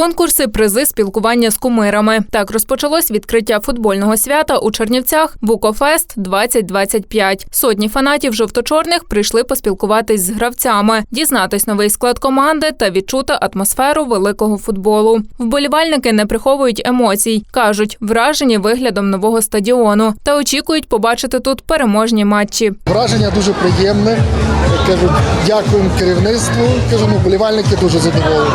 Конкурси, призи, спілкування з кумирами. Так розпочалось відкриття футбольного свята у Чернівцях Букофест 2025. Сотні фанатів жовто-чорних прийшли поспілкуватись з гравцями, дізнатись новий склад команди та відчути атмосферу великого футболу. Вболівальники не приховують емоцій, кажуть, вражені виглядом нового стадіону та очікують побачити тут переможні матчі. Враження дуже приємне. Кажуть, дякуємо керівництву. Кажу, ну, болівальники дуже задоволені.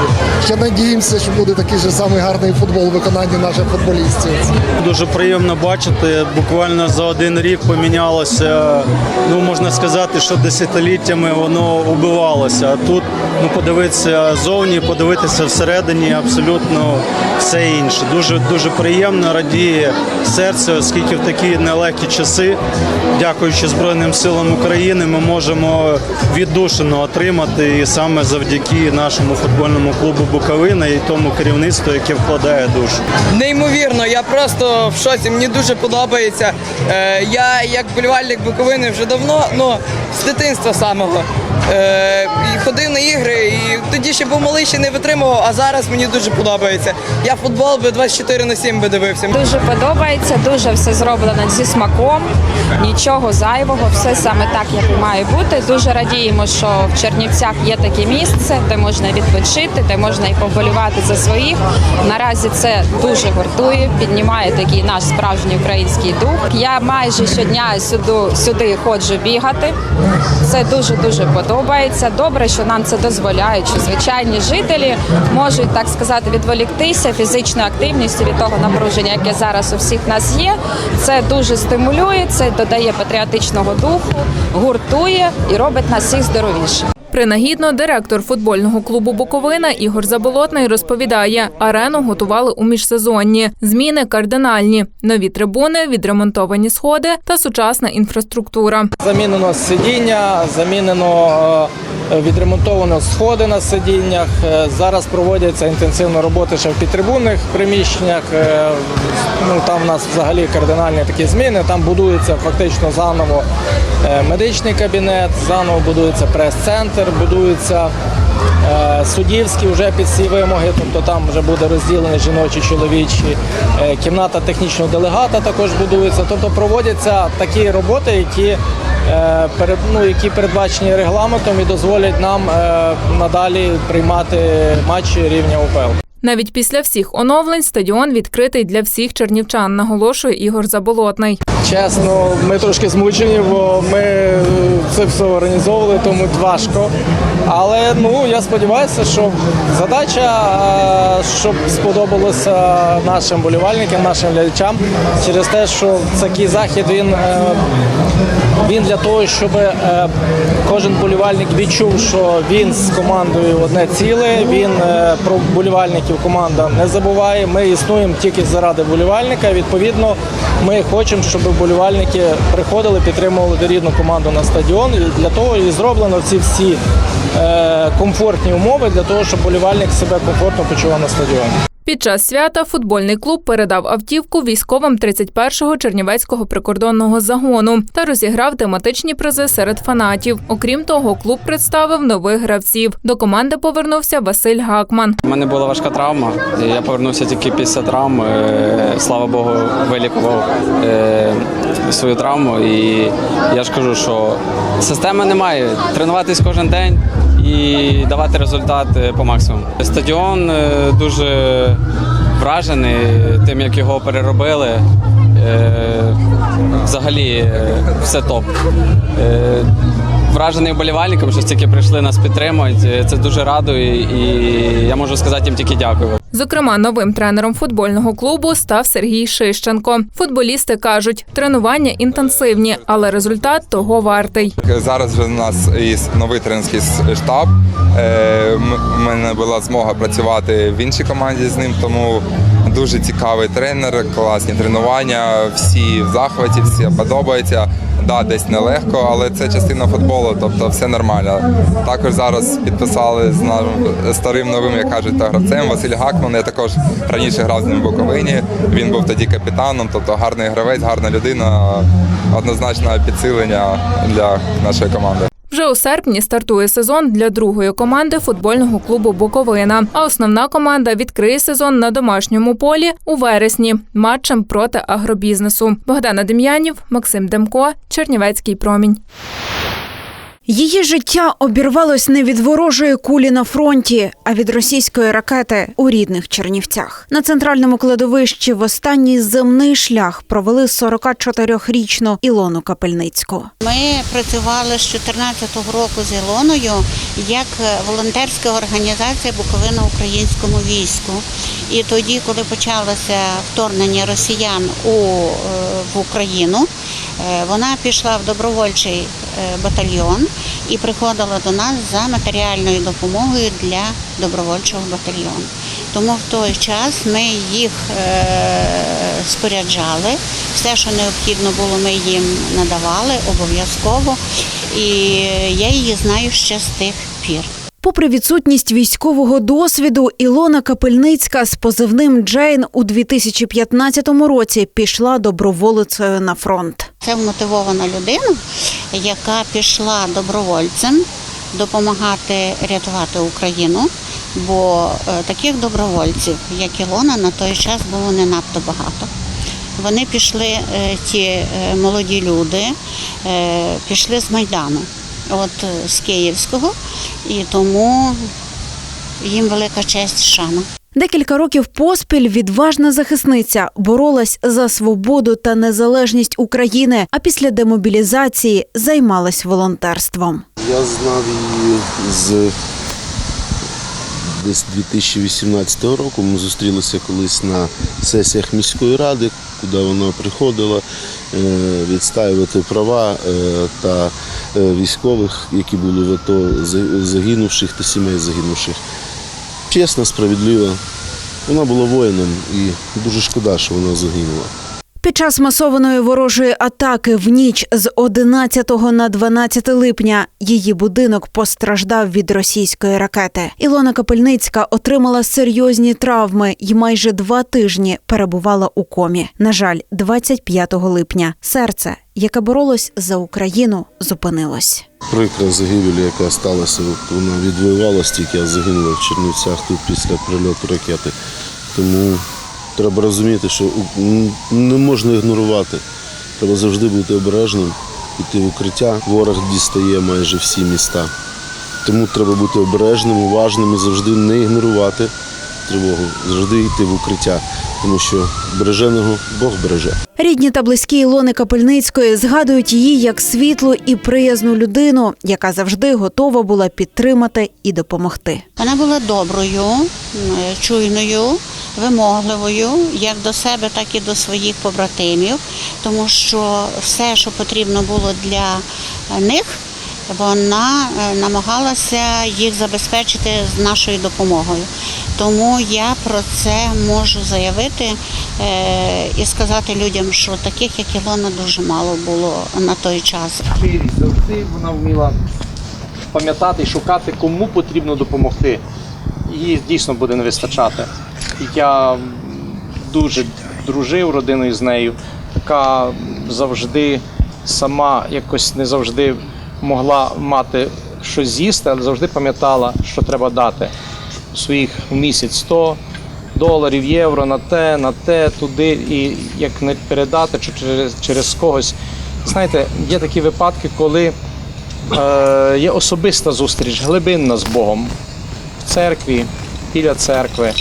Ще надіємося, що буде такий же самий гарний футбол у виконанні наших футболістів. Дуже приємно бачити. Буквально за один рік помінялося. Ну можна сказати, що десятиліттями воно убивалося. А тут ну подивитися зовні, подивитися всередині, абсолютно все інше. Дуже дуже приємно радіє серце, оскільки в такі нелегкі часи, дякуючи Збройним силам України, ми можемо віддушину отримати і саме завдяки нашому футбольному клубу Буковина і тому керівництву, яке вкладає душу. Неймовірно, я просто в шоці. Мені дуже подобається. Е, я як болівальник Буковини вже давно, ну з дитинства самого. Е, ходив на ігри, і тоді ще був малий, ще не витримував, а зараз мені дуже подобається. Я футбол би 24 на 7 би дивився. Дуже подобається, дуже все зроблено зі смаком, нічого зайвого, все саме так, як має бути. Дуже радіємо, що в Чернівцях є таке місце, де можна відпочити, де можна і поболівати за своїх. Наразі це дуже гуртує, піднімає такий наш справжній український дух. Я майже щодня сюди, сюди ходжу бігати. Це дуже дуже подобається. Добре, що нам це дозволяють, що звичайні жителі можуть так сказати відволіктися фізичною активністю від того напруження, яке зараз у всіх нас є. Це дуже стимулює, це додає патріотичного духу, гуртує і робить нас всіх здоровіше. Принагідно директор футбольного клубу Буковина Ігор Заболотний розповідає, арену готували у міжсезонні. Зміни кардинальні: нові трибуни, відремонтовані сходи та сучасна інфраструктура. Замінено сидіння, замінено е, відремонтовано сходи на сидіннях. Е, Зараз проводяться інтенсивно роботи ще в підтрибунних приміщеннях. Е, Ну там у нас взагалі кардинальні такі зміни. Там будується фактично заново медичний кабінет, заново будується прес-центр, будується. е, Суддівські вже під ці вимоги, тобто там вже буде розділені жіночі, чоловічі. Е, Кімната технічного делегата також будується. Тобто проводяться такі роботи, які, е, ну, які передбачені регламентом і дозволять нам надалі приймати матчі рівня УПЛ. Навіть після всіх оновлень стадіон відкритий для всіх чернівчан, наголошує Ігор Заболотний. Чесно, ми трошки змучені, бо ми е, це все організовували, тому важко. Але ну я сподіваюся, що задача, е, щоб сподобалося нашим болівальникам, нашим глядачам, через те, що такий захід він, е, він для того, щоб е, кожен болівальник відчув, що він з командою одне ціле. Він е, про болівальників команда не забуває. Ми існуємо тільки заради болівальника. Відповідно, ми хочемо, щоб болівальники приходили, підтримували рідну команду на стадіон. І для того і зроблено ці всі е, комфортні умови для того, щоб болівальник себе комфортно почував на стадіоні. Під час свята футбольний клуб передав автівку військовим 31-го Чернівецького прикордонного загону та розіграв тематичні призи серед фанатів. Окрім того, клуб представив нових гравців. До команди повернувся Василь Гакман. У мене була важка травма. Я повернувся тільки після травм. Е, Слава Богу, вилікував е, свою травму. І я ж кажу, що системи немає. Тренуватись кожен день і давати результат е, по максимуму. Стадіон е, дуже вражений тим, як його переробили. Е, Взагалі все топ. Вражений вболівальникам, що стільки прийшли нас підтримують. Це дуже радує, і я можу сказати їм тільки дякую. Зокрема, новим тренером футбольного клубу став Сергій Шищенко. Футболісти кажуть, тренування інтенсивні, але результат того вартий. Зараз у нас і новий тренерський штаб. Е, У мене була змога працювати в іншій команді з ним, тому дуже цікавий тренер, класні тренування, всі в захваті, всі подобається. Да, десь нелегко, але це частина футболу, тобто все нормально. Також зараз підписали з нашим старим новим, як кажуть, та гравцем Василь Гакман. Я також раніше грав з ним в Буковині. Він був тоді капітаном, тобто гарний гравець, гарна людина, однозначно підсилення для нашої команди. Вже у серпні стартує сезон для другої команди футбольного клубу Буковина. А основна команда відкриє сезон на домашньому полі у вересні матчем проти агробізнесу. Богдана Дем'янів, Максим Демко, Чернівецький промінь. Її життя обірвалось не від ворожої кулі на фронті, а від російської ракети у рідних Чернівцях. На центральному кладовищі в останній земний шлях провели 44-річну Ілону Капельницьку. Ми працювали з 2014 року з Ілоною як волонтерська організація Буковина українському війську. І тоді, коли почалося вторгнення росіян у, е, в Україну, е, вона пішла в добровольчий е, батальйон і приходила до нас за матеріальною допомогою для добровольчого батальйону. Тому в той час ми їх е, споряджали. Все, що необхідно було, ми їм надавали обов'язково. І я її знаю ще з тих пір. Попри відсутність військового досвіду, Ілона Капельницька з позивним Джейн у 2015 році пішла доброволицею на фронт. Це вмотивована людина, яка пішла добровольцем допомагати рятувати Україну. Бо е, таких добровольців, як Ілона, на той час було не надто багато. Вони пішли, е, ті е, молоді люди, пішли з Майдану, от е, з Київського, і тому їм велика честь шана. Декілька років поспіль відважна захисниця боролась за свободу та незалежність України, а після демобілізації займалась волонтерством. Я знав її з десь 2018 року. Ми зустрілися колись на сесіях міської ради, куди вона приходила е, відстаювати права е, та е, військових, які були в АТО, загинувших та сімей загинувших. Чесна, справедлива. Вона була воїном і дуже шкода, що вона загинула. Під час масованої ворожої атаки в ніч з 11 на 12 липня її будинок постраждав від російської ракети. Ілона Капельницька отримала серйозні травми і майже два тижні перебувала у комі. На жаль, 25 липня серце, яке боролось за Україну, зупинилось. Прикра загибель, яка сталася, вона відвоювала стільки, а загинула в Чернівцях тут після прильоту ракети. Тому треба розуміти, що не можна ігнорувати. Треба завжди бути обережним, йти в укриття. Ворог дістає майже всі міста. Тому треба бути обережним, уважним і завжди не ігнорувати тривогу, завжди йти в укриття, тому що береженого Бог береже. Рідні та близькі Ілони Капельницької згадують її як світлу і приязну людину, яка завжди готова була підтримати і допомогти. Вона була доброю, чуйною, вимогливою, як до себе, так і до своїх побратимів, тому що все, що потрібно було для них, вона е, намагалася їх забезпечити з нашою допомогою. Тому я про це можу заявити е, і сказати людям, що таких, як Ілона, дуже мало було на той час. щирість завжди вона вміла пам'ятати і шукати, кому потрібно допомогти. Її дійсно буде не вистачати. Я дуже дружив родиною з нею, яка завжди сама якось не завжди могла мати щось з'їсти, але завжди пам'ятала, що треба дати. Своїх в місяць 100 доларів, євро на те, на те, туди, і як не передати чи через, через когось. Знаєте, є такі випадки, коли е, є особиста зустріч, глибинна з Богом в церкві, біля церкви,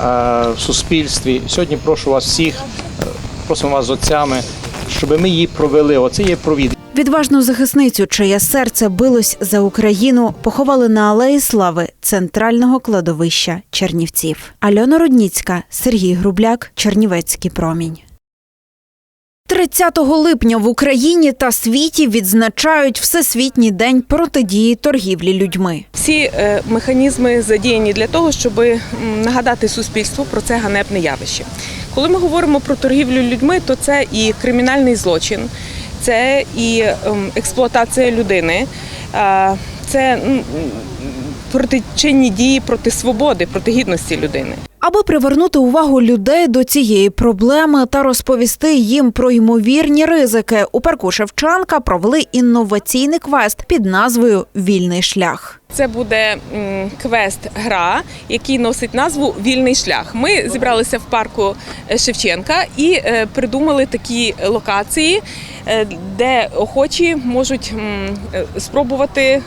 в суспільстві. Сьогодні прошу вас всіх, е, просимо вас з отцями, щоб ми її провели. Оце є провід. Відважну захисницю, чиє серце билось за Україну, поховали на алеї слави центрального кладовища Чернівців. Альона Рудніцька, Сергій Грубляк, Чернівецький промінь. 30 липня в Україні та світі відзначають Всесвітній день протидії торгівлі людьми. Всі е, механізми задіяні для того, щоб нагадати суспільству про це ганебне явище. Коли ми говоримо про торгівлю людьми, то це і кримінальний злочин, це і ем, експлуатація людини, це протичинні дії проти свободи, проти гідності людини. Аби привернути увагу людей до цієї проблеми та розповісти їм про ймовірні ризики, у парку Шевченка провели інноваційний квест під назвою Вільний шлях. Це буде квест-гра, який носить назву Вільний шлях. Ми зібралися в парку е, Шевченка і е, придумали такі локації, е, де охочі можуть спробувати.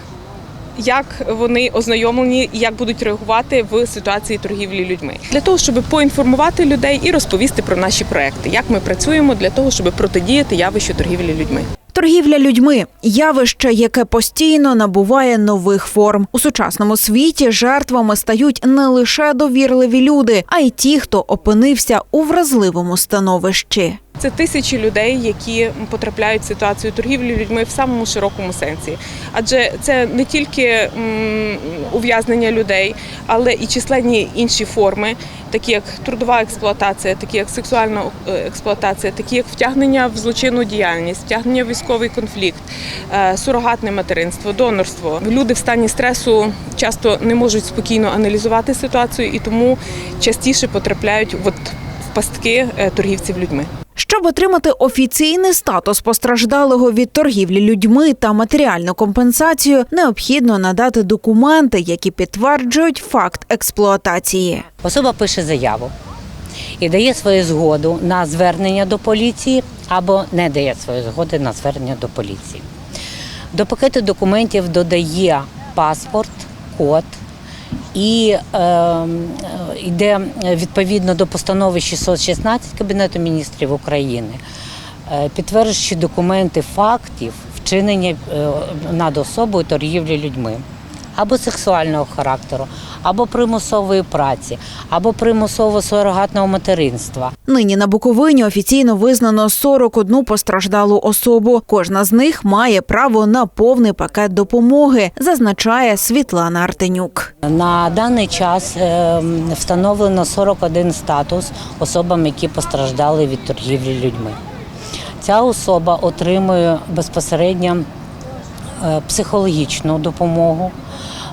Як вони ознайомлені як будуть реагувати в ситуації торгівлі людьми для того, щоб поінформувати людей і розповісти про наші проекти, як ми працюємо для того, щоб протидіяти явищу торгівлі людьми. Торгівля людьми явище, яке постійно набуває нових форм. У сучасному світі жертвами стають не лише довірливі люди, а й ті, хто опинився у вразливому становищі. Це тисячі людей, які потрапляють в ситуацію торгівлі людьми в самому широкому сенсі. Адже це не тільки ув'язнення людей, але і численні інші форми, такі як трудова експлуатація, такі як сексуальна е, експлуатація, такі як втягнення в злочинну діяльність, втягнення в військовий конфлікт, е, сурогатне материнство, донорство. Люди в стані стресу часто не можуть спокійно аналізувати ситуацію і тому частіше потрапляють от в пастки е, торгівців людьми. Щоб отримати офіційний статус постраждалого від торгівлі людьми та матеріальну компенсацію, необхідно надати документи, які підтверджують факт експлуатації. Особа пише заяву і дає свою згоду на звернення до поліції або не дає свою згоди на звернення до поліції. До пакету документів додає паспорт, код і е, е, йде відповідно до постанови 616 Кабінету міністрів України, е, підтверджуючи документи фактів вчинення е, над особою торгівлі людьми або сексуального характеру, або примусової праці, або примусово сурогатного материнства. Нині на Буковині офіційно визнано 41 постраждалу особу. Кожна з них має право на повний пакет допомоги, зазначає Світлана Артенюк. На даний час е, встановлено 41 статус особам, які постраждали від торгівлі людьми. Ця особа отримує безпосередньо е, психологічну допомогу,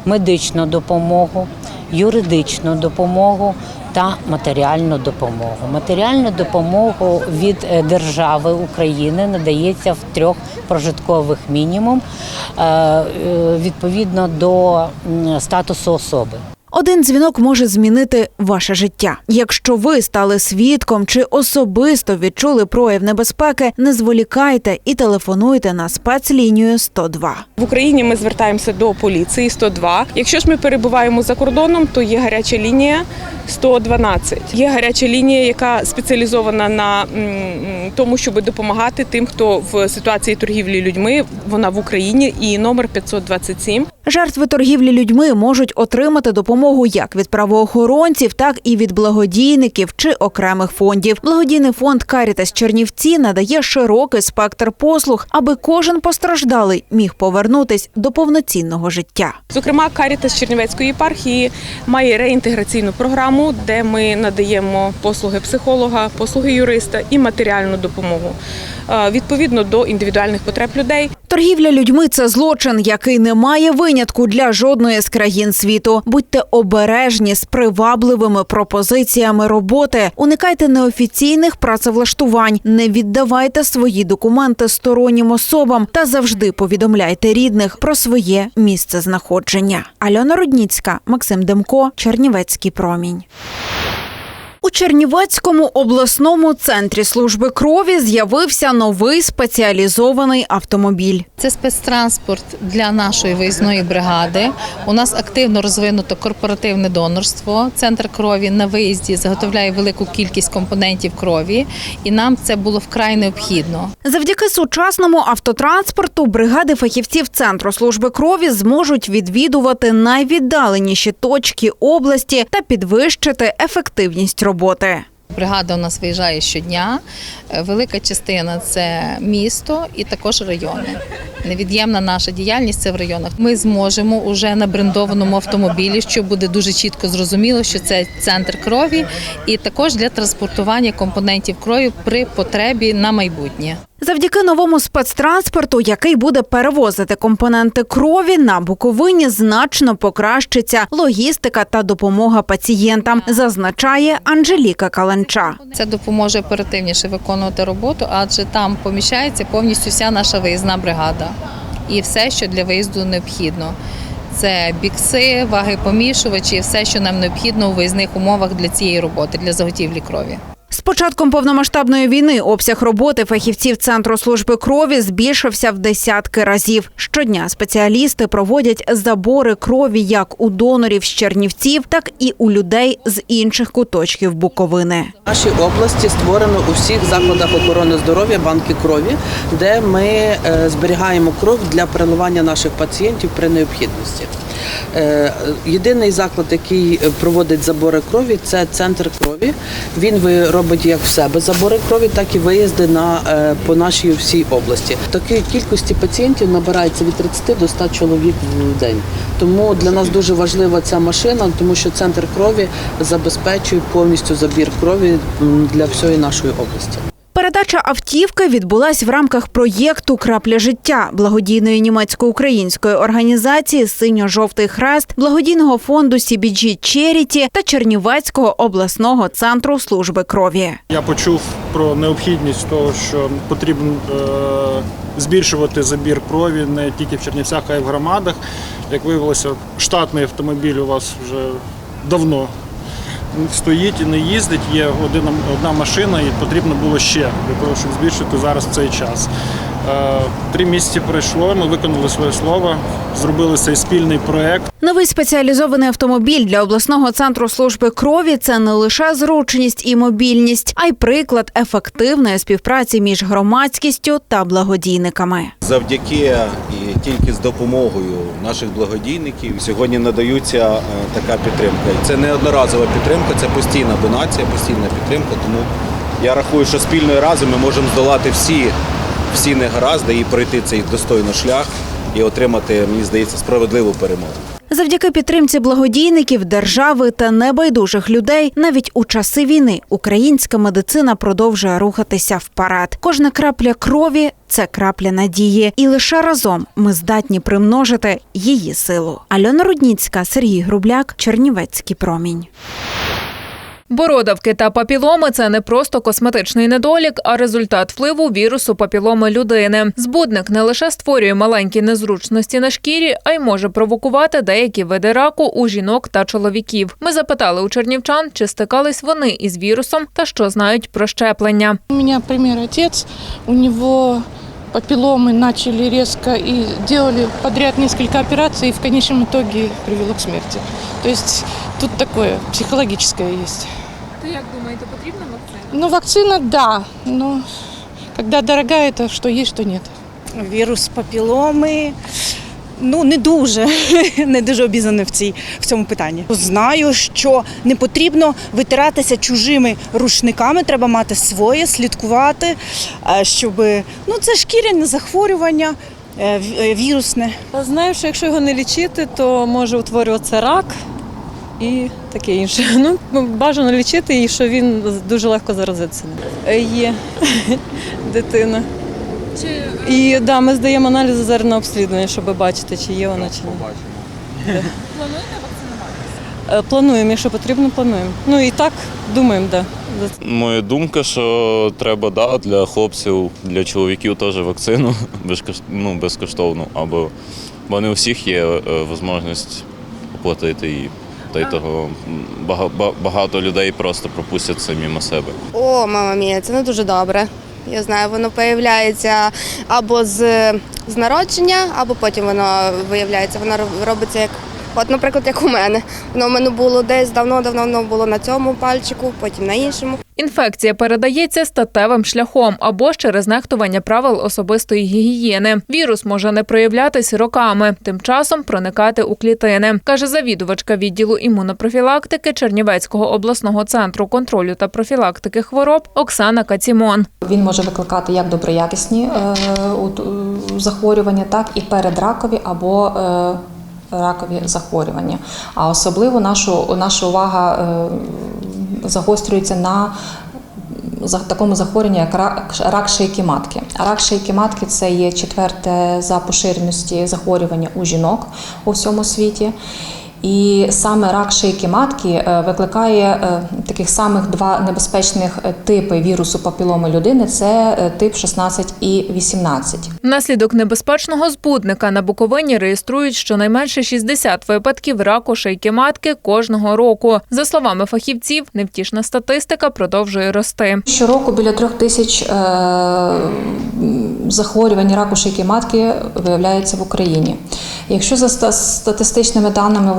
медичну допомогу, юридичну допомогу та матеріальну допомогу. Матеріальну допомогу від е, держави України надається в трьох прожиткових мінімум е, е, відповідно до статусу особи. Один дзвінок може змінити ваше життя. Якщо ви стали свідком чи особисто відчули прояв небезпеки, не зволікайте і телефонуйте на спецлінію 102. В Україні ми звертаємося до поліції 102. Якщо ж ми перебуваємо за кордоном, то є гаряча лінія 112. Є гаряча лінія, яка спеціалізована на тому, щоб допомагати тим, хто в ситуації торгівлі людьми. Вона в Україні і номер 527. Жертви торгівлі людьми можуть отримати допомогу як від правоохоронців, так і від благодійників чи окремих фондів. Благодійний фонд Карітас Чернівці надає широкий спектр послуг, аби кожен постраждалий міг повернутись до повноцінного життя. Зокрема, Карітас Чернівецької єпархії має реінтеграційну програму, де ми надаємо послуги психолога, послуги юриста і матеріальну допомогу е, відповідно до індивідуальних потреб людей. Торгівля людьми це злочин, який не має винятку для жодної з країн світу. Будьте обережні з привабливими пропозиціями роботи. Уникайте неофіційних працевлаштувань, не віддавайте свої документи стороннім особам та завжди повідомляйте рідних про своє місце знаходження. Альона Рудніцька, Максим Демко, Чернівецький промінь. У Чернівецькому обласному центрі служби крові з'явився новий спеціалізований автомобіль. Це спецтранспорт для нашої виїзної бригади. У нас активно розвинуто корпоративне донорство. Центр крові на виїзді заготовляє велику кількість компонентів крові, і нам це було вкрай необхідно. Завдяки сучасному автотранспорту бригади фахівців центру служби крові зможуть відвідувати найвіддаленіші точки області та підвищити ефективність роботи. Бригада у нас виїжджає щодня. Е, Велика частина це місто і також райони. Невід'ємна наша діяльність це в районах. Ми зможемо уже на брендованому автомобілі, що буде дуже чітко зрозуміло, що це центр крові, і також для транспортування компонентів крові при потребі на майбутнє. Завдяки новому спецтранспорту, який буде перевозити компоненти крові, на Буковині значно покращиться логістика та допомога пацієнтам, зазначає Анжеліка Каленча. Це допоможе оперативніше виконувати роботу, адже там поміщається повністю вся наша виїзна бригада і все, що для виїзду необхідно. Це бікси, ваги помішувачі, все, що нам необхідно у виїзних умовах для цієї роботи, для заготівлі крові. З початком повномасштабної війни обсяг роботи фахівців Центру служби крові збільшився в десятки разів. Щодня спеціалісти проводять забори крові як у донорів з Чернівців, так і у людей з інших куточків Буковини. В нашій області створено у всіх закладах охорони здоров'я банки крові, де ми е, зберігаємо кров для переливання наших пацієнтів при необхідності. Е, Єдиний заклад, який проводить забори крові, це центр крові. Він ви- робить як в себе забори крові, так і виїзди на е, по нашій всій області. Такої кількості пацієнтів набирається від 30 до 100 чоловік в день. Тому для нас дуже важлива ця машина, тому що центр крові забезпечує повністю забір крові для всієї нашої області. Передача автівки відбулась в рамках проєкту Крапля життя благодійної німецько-української організації Синьо-жовтий хрест, благодійного фонду CBG Charity та Чернівецького обласного центру служби крові. Я почув про необхідність того, що потрібно е, збільшувати забір крові не тільки в Чернівцях, а й в громадах. Як виявилося, штатний автомобіль у вас вже давно стоїть і не їздить. Є одна машина, і потрібно було ще для того, щоб збільшити зараз цей час. Е, Три місяці пройшло, ми виконали своє слово, зробили цей спільний проект. Новий спеціалізований автомобіль для обласного центру служби крові це не лише зручність і мобільність, а й приклад ефективної співпраці між громадськістю та благодійниками. Завдяки і тільки з допомогою наших благодійників сьогодні надаються е, така підтримка. Це не одноразова підтримка, це постійна донація, постійна підтримка. Тому я рахую, що спільною разом ми можемо здолати всі, всі негаразди і пройти цей достойний шлях і отримати, мені здається, справедливу перемогу. Завдяки підтримці благодійників, держави та небайдужих людей, навіть у часи війни українська медицина продовжує рухатися вперед. Кожна крапля крові це крапля надії, і лише разом ми здатні примножити її силу. Альона Рудніцька, Сергій Грубляк, Чернівецький промінь. Бородавки та папіломи це не просто косметичний недолік, а результат впливу вірусу папіломи людини. Збудник не лише створює маленькі незручності на шкірі, а й може провокувати деякі види раку у жінок та чоловіків. Ми запитали у чернівчан, чи стикались вони із вірусом та що знають про щеплення. У меня пример отец, у него папилломы начали резко и делали подряд несколько операций, и в конечном итоге привело к смерти. То есть тут такое психологическое есть. То як думаєте, потрібна вакцина? Ну, вакцина, да, но когда дорогая, это что есть, что нет. Вирус папіломи. Ну, не дуже, не дуже обізнаний в, цій, в цьому питанні. Знаю, що не потрібно витиратися чужими рушниками, треба мати своє, слідкувати, е, щоб ну, це шкіряне захворювання е, е, вірусне. Знаю, що якщо його не лічити, то може утворюватися рак і таке інше. Ну, бажано лічити і що він дуже легко заразиться. Є дитина. І да, ми здаємо аналізи зараз на обслідування, щоб бачити, чи є вона, чи ні. Да. Плануєте вакцинуватися? Е, Плануємо, якщо потрібно, плануємо. Ну і так думаємо, да. Моя думка, що треба да, для хлопців, для чоловіків теж вакцину ну, безкоштовну, або бо не у всіх є е, можливість оплатити і та й того багато людей просто пропустять це мимо себе. О, мама мія, це не дуже добре. Я знаю, воно появляється або з, з народження, або потім воно виявляється. Воно робиться як, от, наприклад, як у мене. Воно в мене було десь давно-давно було на цьому пальчику, потім на іншому. Інфекція передається статевим шляхом або ж через нехтування правил особистої гігієни. Вірус може не проявлятись роками, тим часом проникати у клітини, каже завідувачка відділу імунопрофілактики Чернівецького обласного центру контролю та профілактики хвороб Оксана Кацімон. Він може викликати як доброякісні е, от, захворювання, так і передракові або е, ракові захворювання. А особливо нашу, наша увага е, загострюється на за- такому захворюванні, як рак, шийки матки. Рак шийки матки це є четверте за поширеності захворювання у жінок у всьому світі. І саме рак шийки матки е, викликає е, таких самих два небезпечних е, типи вірусу папіломи людини це тип 16 і 18. Внаслідок небезпечного збудника на Буковині реєструють щонайменше 60 випадків раку шийки матки кожного року. За словами фахівців, невтішна статистика продовжує рости. Щороку біля трьох тисяч захворювань раку шийки матки виявляється в Україні. Якщо за статистичними даними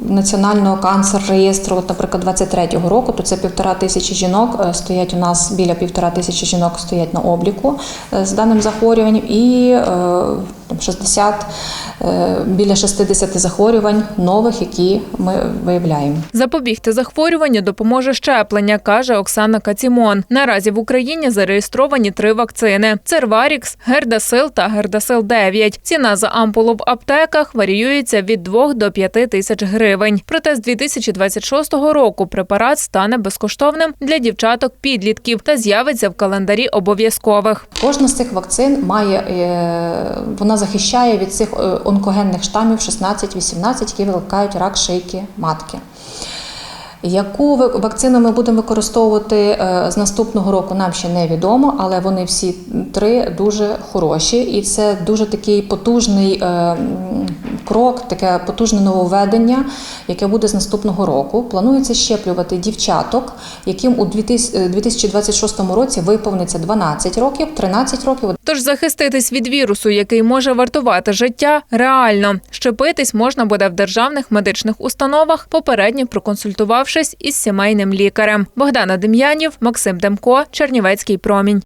Національного канцер реєстру, наприклад, 23-го року, то це півтора тисячі жінок е, стоять у нас біля півтора тисячі жінок стоять на обліку е, з даним захворюванням, і е, 60, е, біля 60 захворювань нових, які ми виявляємо. Запобігти захворюванню допоможе щеплення, каже Оксана Кацімон. Наразі в Україні зареєстровані три вакцини: Церварікс, Гердасил та Гердасил 9 Ціна за ампулу в аптеках варіюється від 2 до 5 тисяч гривень. Проте з 2026 року препарат стане безкоштовним для дівчаток-підлітків та з'явиться в календарі обов'язкових. Кожна з цих вакцин має е, вона захищає від цих е, онкогенних штамів 16-18, які викликають рак шийки матки. Яку вакцину ми будемо використовувати е, з наступного року, нам ще невідомо, але вони всі три дуже хороші, і це дуже такий потужний крок, таке потужне нововведення, яке буде з наступного року. Планується щеплювати дівчаток, яким у 2000 е, 2026 році виповниться 12 років, 13 років. Тож захиститись від вірусу, який може вартувати життя, реально. Щепитись можна буде в державних медичних установах, попередньо проконсультувавшись із сімейним лікарем. Богдана Дем'янів, Максим Демко, Чернівецький промінь.